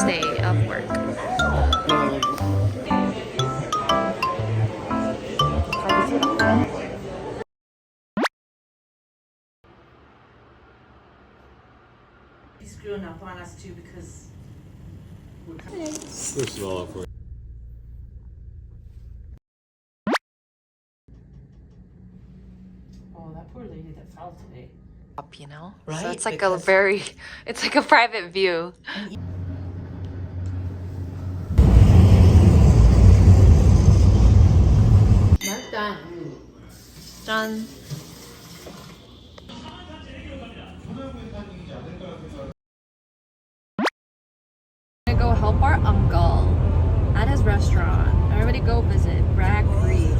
first day of work. He's screwing up on us too because we're Push it all up for you. Oh, that poor lady that fell today. Up, you know? Right? So it's like because- a very, it's like a private view. 짠. gonna go help our uncle at his restaurant. Everybody go visit Bragg Creek.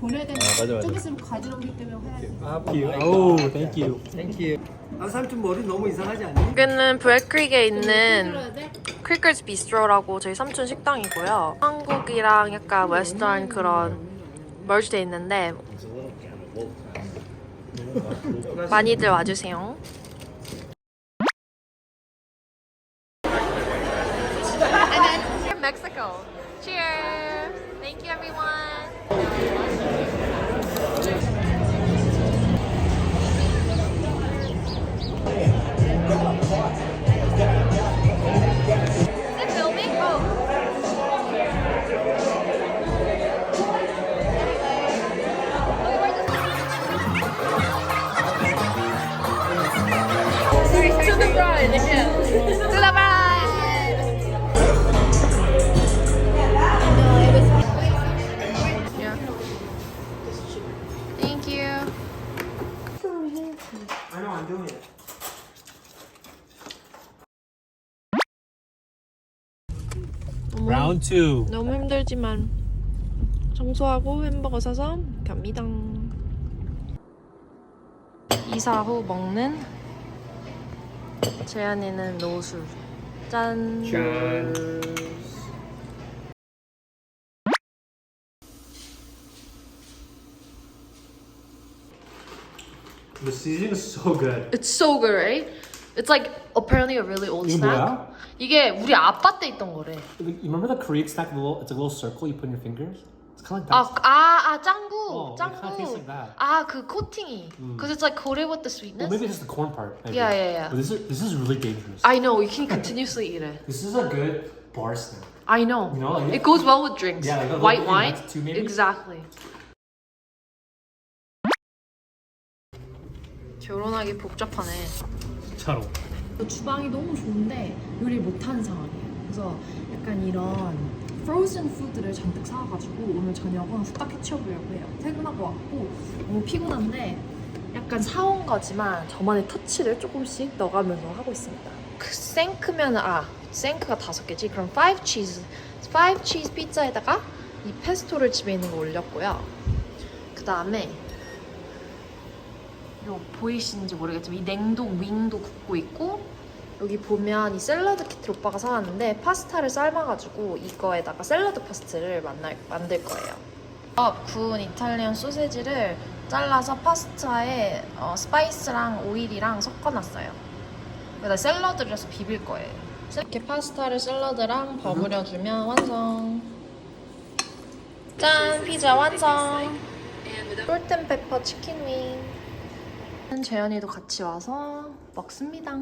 보내야 되는 맞아, 맞아. 좀 있으면 가지러 오기 때문에 해야지. Thank you. Oh, thank you. Thank you. 아 삼촌 머리 너무 이상하지 않니? 여기는 브레크릭에 있는? 크리커스 비스트로라고 저희 삼촌 식당이고요. 한국이랑 약간 웨스턴 그런 머지돼 있는데 많이들 와주세요. To the bride again. To the bride. Yeah. Thank you. I know I'm doing it. Round two. 너무 힘들지만 청소하고 햄버거 사서 갑니다. 이사 후 먹는 재현이는 노술. 짠. The seasoning is so good. It's so good, right? It's like apparently a really old 이게 snack. 뭐야? 이게 우리 아빠 때 있던 거래. You remember the Korean snack? The little, it's a little circle you put in your fingers. Of like 아. 아, 아, 짱구. 어, it kinda tastes like 짱구. that. 아, 그 코팅이. Because it's like coated with the sweetness. well, maybe it's just the corn part. maybe. Yeah, yeah, yeah. But this is this is really dangerous. I know, you can continuously eat it. This is a good bar snack. I know. You know, like- it goes well with drinks. Yeah, like a White little wine. nuts too, maybe? Exactly. 결혼하기 복잡하네. 진짜로. 주방이 너무 좋은데 요리 못하는 상황이에요. 그래서 약간 이런 frozen 푸드를 잔뜩 사와가지고 오늘 저녁은 후딱 해치워보려고 해요. 퇴근하고 왔고 너무 피곤한데 약간 사온 거지만 저만의 터치를 조금씩 넣어가면서 하고 있습니다. 그 생크면 아 생크가 다섯 개지. 그럼 5 치즈 5 치즈 피자에다가 이 페스토를 집에 있는 거 올렸고요. 그 다음에 요 보이시는지 모르겠지만 이 냉동 윙도 굽고 있고 여기 보면 이 샐러드 키트 오빠가 사왔는데 파스타를 삶아가지고 이거에다가 샐러드 파스타를 만날, 만들 거예요. 어, 구운 이탈리안 소세지를 잘라서 파스타에 어, 스파이스랑 오일이랑 섞어놨어요. 여기다 샐러드를 해서 비빌 거예요. 이렇게 파스타를 샐러드랑 버무려주면 완성. 짠! 피자 완성! 솔트앤페퍼 치킨 윙. 재현이도 같이 와서 먹습니다.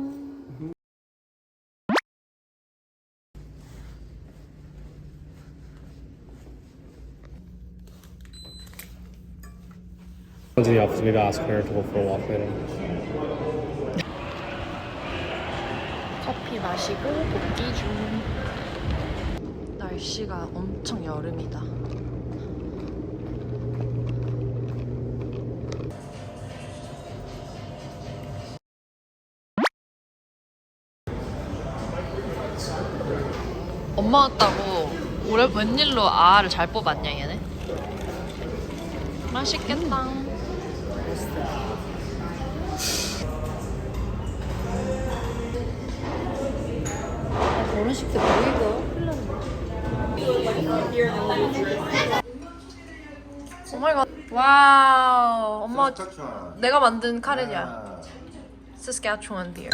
go to the office. Maybe I'll ask her to go for a walk later. 커피 마시고 복귀 중. 날씨가 엄청 여름이다. 엄마 왔다고 올해 웬일로 아를 잘 뽑았냐 얘네 맛있겠다 결혼식 때뭐 오마이갓 와우 엄마. 내가 만든 카레냐 Ah. Saskatchewan deer